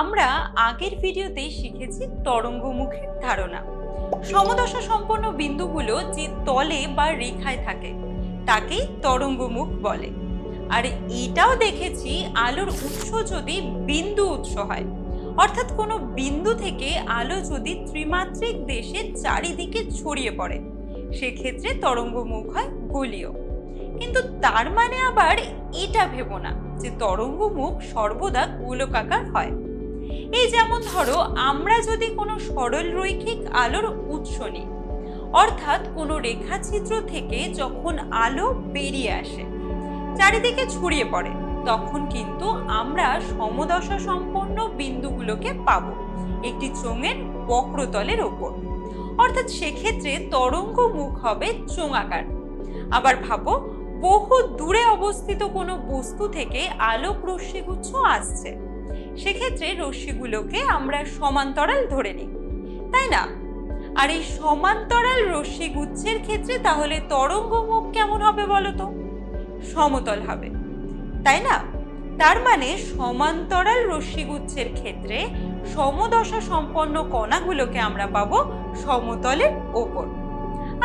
আমরা আগের ভিডিওতেই শিখেছি তরঙ্গমুখের ধারণা। সমদশা সম্পন্ন বিন্দুগুলো যে তলে বা রেখায় থাকে, তাকেই তরঙ্গমুখ বলে। আর এটাও দেখেছি আলোর উৎস যদি বিন্দু উৎস হয়। অর্থাৎ কোনো বিন্দু থেকে আলো যদি ত্রিমাত্রিক দেশের চারিদিকে ছড়িয়ে পড়ে, সেক্ষেত্রে তরঙ্গমুখ হয় গোলীয়। কিন্তু তার মানে আবার এটা ভেবো না যে তরঙ্গমুখ সর্বদা গোলকাকার হয়। এই যেমন ধরো, আমরা যদি কোনো সরল রৈখিক আলোর উৎস নিই, অর্থাৎ কোনো রেখাচিত্র থেকে যখন আলো বেরিয়ে আসে চারিদিকে ছড়িয়ে পড়ে। তখন কিন্তু আমরা সমদশা সম্পন্ন বিন্দুগুলোকে পাব, একটি চোঙের বক্রতলের ওপর। অর্থাৎ সেক্ষেত্রে তরঙ্গ মুখ হবে চোঙাকার। আবার ভাবো, বহু দূরে অবস্থিত কোনো বস্তু থেকে আলোক রশ্মিগুচ্ছ আসছে। সেক্ষেত্রে রশ্মিগুলোকে আমরা সমান্তরাল ধরে নিই, তাই না? আর এই সমান্তরাল রশ্মিগুচ্ছের ক্ষেত্রে তাহলে তরঙ্গ মুখ কেমন হবে বলো তো সমতল হবে। তাই না? তার মানে সমান্তরাল রশ্মিগুচ্ছের ক্ষেত্রে সমদশা সম্পন্ন কণাগুলোকে আমরা পাবো সমতলের ওপর।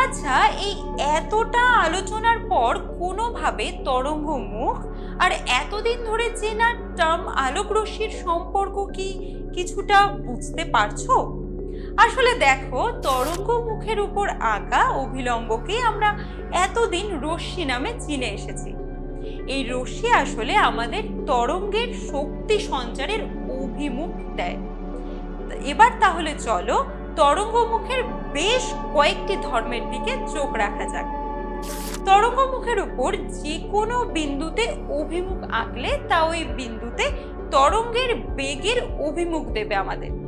আচ্ছা এই এতটা আলোচনার পর কোনোভাবে তরঙ্গ মুখ আর এতদিন ধরে চেনা টার্ম আলোক রশ্মির সম্পর্ক কি কিছুটা বুঝতে পারছ? আসলে দেখো, তরঙ্গ মুখের উপর আঁকা অভিলম্বকেই আমরা এতদিন রশ্মি নামে চিনে এসেছি। এই রশ্মি আসলে আমাদের তরঙ্গের শক্তি সঞ্চারের অভিমুখ দেয়। এবার তাহলে চলো তরঙ্গমুখের বেশ কয়েকটি ধর্মের দিকে চোখ রাখা যাক। তরঙ্গমুখের উপর যে কোনো বিন্দুতে অভিমুখ আঁকলে তা ওই বিন্দুতে তরঙ্গের বেগের অভিমুখ দেবে আমাদের।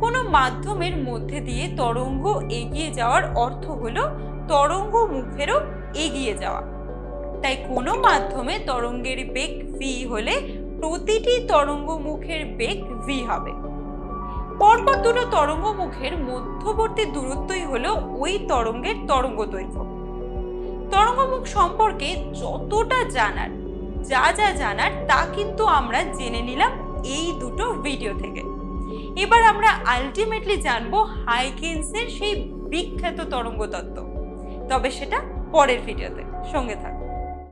কোনো মাধ্যমের মধ্যে দিয়ে তরঙ্গ এগিয়ে যাওয়ার অর্থ হলো তরঙ্গ মুখেরও এগিয়ে যাওয়া। তাই কোনো মাধ্যমে তরঙ্গের বেগ ভি হলে প্রতিটি তরঙ্গ মুখের বেগ ভি হবে। পরপর দুটো তরঙ্গ মুখের মধ্যবর্তী দূরত্বই হলো ওই তরঙ্গের তরঙ্গ দৈর্ঘ্য। তরঙ্গমুখ সম্পর্কে যতটা জানার, যা যা জানার তা কিন্তু আমরা জেনে নিলাম এই দুটো ভিডিও থেকে। এবার আমরা আলটিমেটলি জানব হাইকেন্সের সেই বিখ্যাত তরঙ্গ তত্ত্ব তবে সেটা পরের ভিডিওতে সঙ্গে থাক